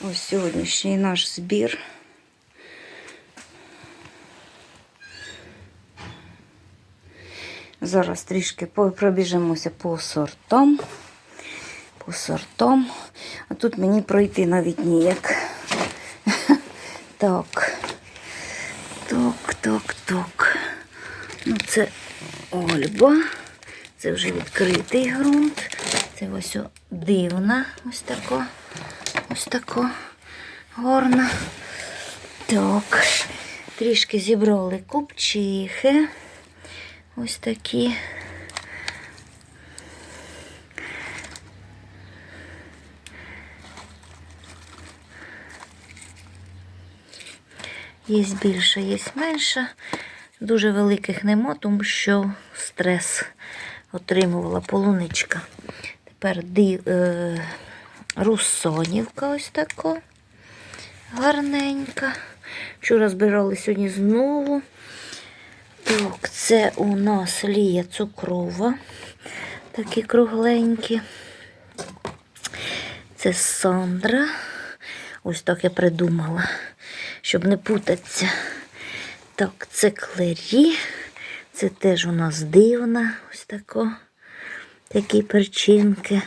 Ось сьогоднішній наш збір. Зараз трішки пробіжимося по сортам. По сортам. А тут мені пройти навіть ніяк. Так. Так, так, так. Ну, це Ольба. Це вже відкритий ґрунт. Це ось дивна. Ось тако. Ось тако. Горна. Так. Трішки зібрали купчихи. Ось такі. Є більше, є менше. Дуже великих нема, тому що стрес отримувала полуничка. Тепер ди, е, русонівка ось така. Гарненька. Вчора збирали сьогодні знову. Так, це у нас лія цукрова. Такі кругленькі. Це Сандра. Ось так я придумала, щоб не путатися. Так, це клері. Це теж у нас дивна. Ось тако. Такі перчинки.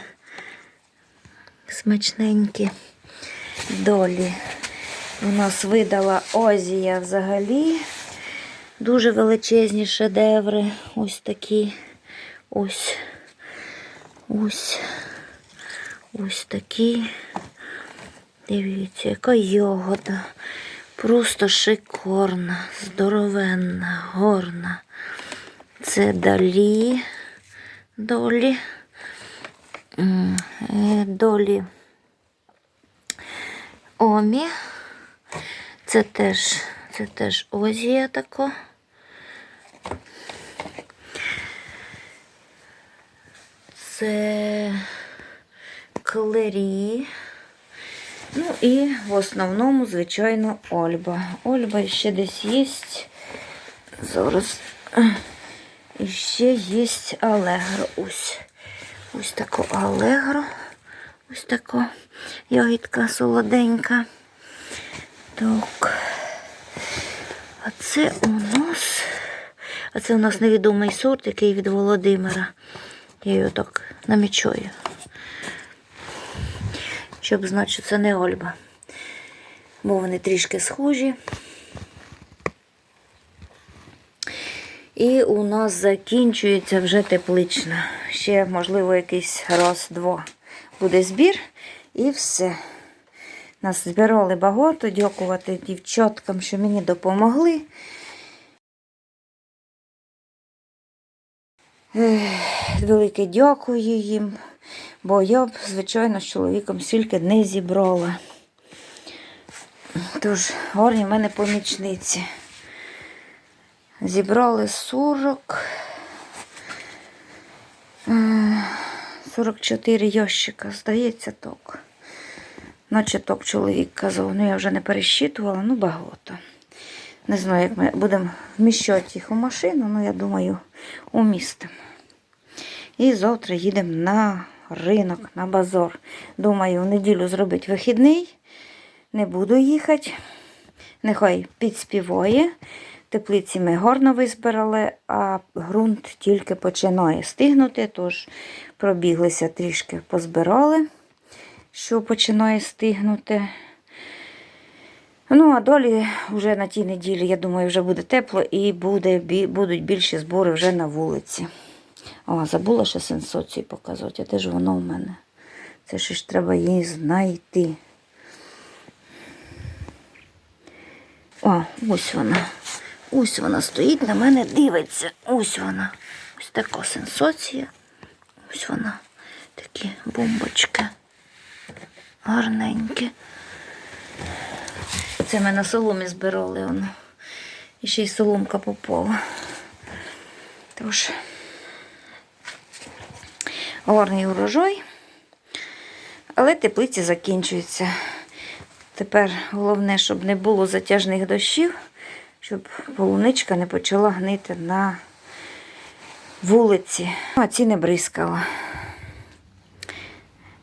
Смачненькі. Долі. У нас видала Озія взагалі. Дуже величезні шедеври. Ось такі. Ось. Ось. Ось такі. Дивіться, яка ягода. Просто шикарна, здоровенна, горна. Це далі. Долі. Е, Долі. Омі. Це теж, це теж озія така. Це клері. Ну і в основному, звичайно, Ольба. Ольба ще десь є. Зараз. І ще є Алегро. Ось. Ось тако Алегро. Ось тако ягідка солоденька. Так. А це у нас. А це у нас невідомий сорт, який від Володимира. Я його так намічаю. Щоб знати, що це не Ольба. Бо вони трішки схожі. І у нас закінчується вже теплична. Ще, можливо, якийсь раз-два буде збір. І все. Нас збирали багато. Дякувати дівчаткам, що мені допомогли. Велике дякую їм, бо я б, звичайно, з чоловіком стільки не зібрала. Тож, гарні в мене помічниці. Зібрали 40. е, 44 ящика, здається, так. Наче так чоловік казав, ну я вже не пересчитувала, ну багато. Не знаю, як ми будемо вміщати їх у машину, ну я думаю, умістимо. І завтра їдемо на ринок, на базар. Думаю, в неділю зробити вихідний. Не буду їхати. Нехай підспіває. Теплиці ми гарно визбирали, а ґрунт тільки починає стигнути, тож пробіглися трішки позбирали, що починає стигнути. Ну, а долі вже на тій неділі, я думаю, вже буде тепло і буде, будуть більші збори вже на вулиці. О, забула ще сенсацію показати, а де ж воно в мене? Це ж треба її знайти. О, ось вона. Ось вона стоїть, на мене дивиться. Ось вона. Ось така сенсація. Ось вона. Такі бомбочки. Гарненькі. Це ми на соломі збирали воно. І ще й соломка попала. Тож, гарний урожай. Але теплиці закінчуються. Тепер головне, щоб не було затяжних дощів, щоб полуничка не почала гнити на вулиці. А ці не бризкала.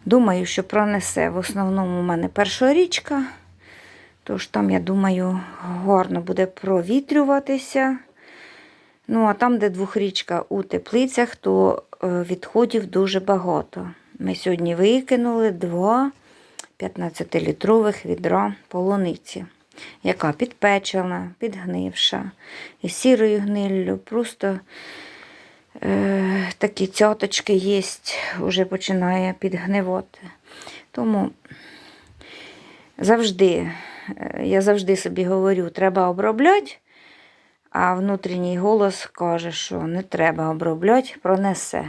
Думаю, що пронесе в основному у мене перша річка. Тож там, я думаю, гарно буде провітрюватися. Ну, а там, де двохрічка у теплицях, то е, відходів дуже багато. Ми сьогодні викинули два 15-літрових відра полуниці, яка підпечена, підгнивша, і сірою гниллю. Просто е, такі цяточки є, вже починає підгнивати. Тому завжди, е, я завжди собі говорю, треба обробляти, а внутрішній голос каже, що не треба обробляти, пронесе.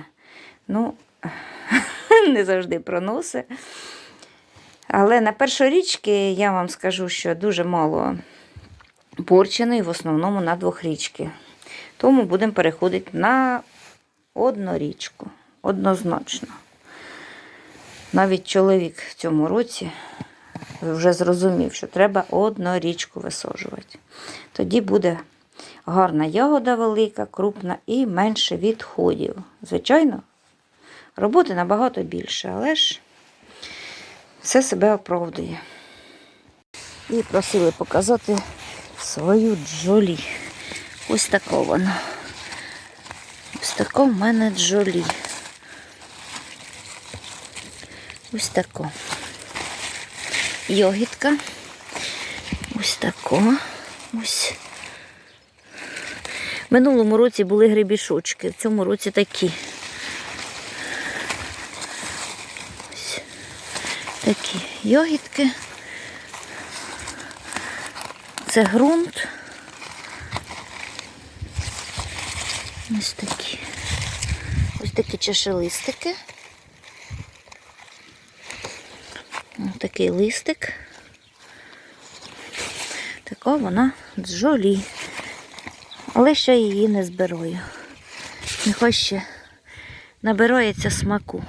Ну, не завжди проносить. Але на першорічки я вам скажу, що дуже мало порченої, в основному на двохрічки. Тому будемо переходити на однорічку. Однозначно. Навіть чоловік в цьому році вже зрозумів, що треба однорічку висаджувати. Тоді буде гарна ягода велика, крупна і менше відходів. Звичайно, роботи набагато більше, але ж все себе оправдує. І просили показати свою джолі. Ось така вона. Ось така в мене джолі. Ось така. Йогітка. Ось така. Ось. В минулому році були грибішочки, в цьому році такі. Такі йогітки. Це ґрунт. Ось такі. Ось такі чашелистики. Ось такий листик. Така вона джолі. Але ще її не збираю. Нехай ще набирається смаку.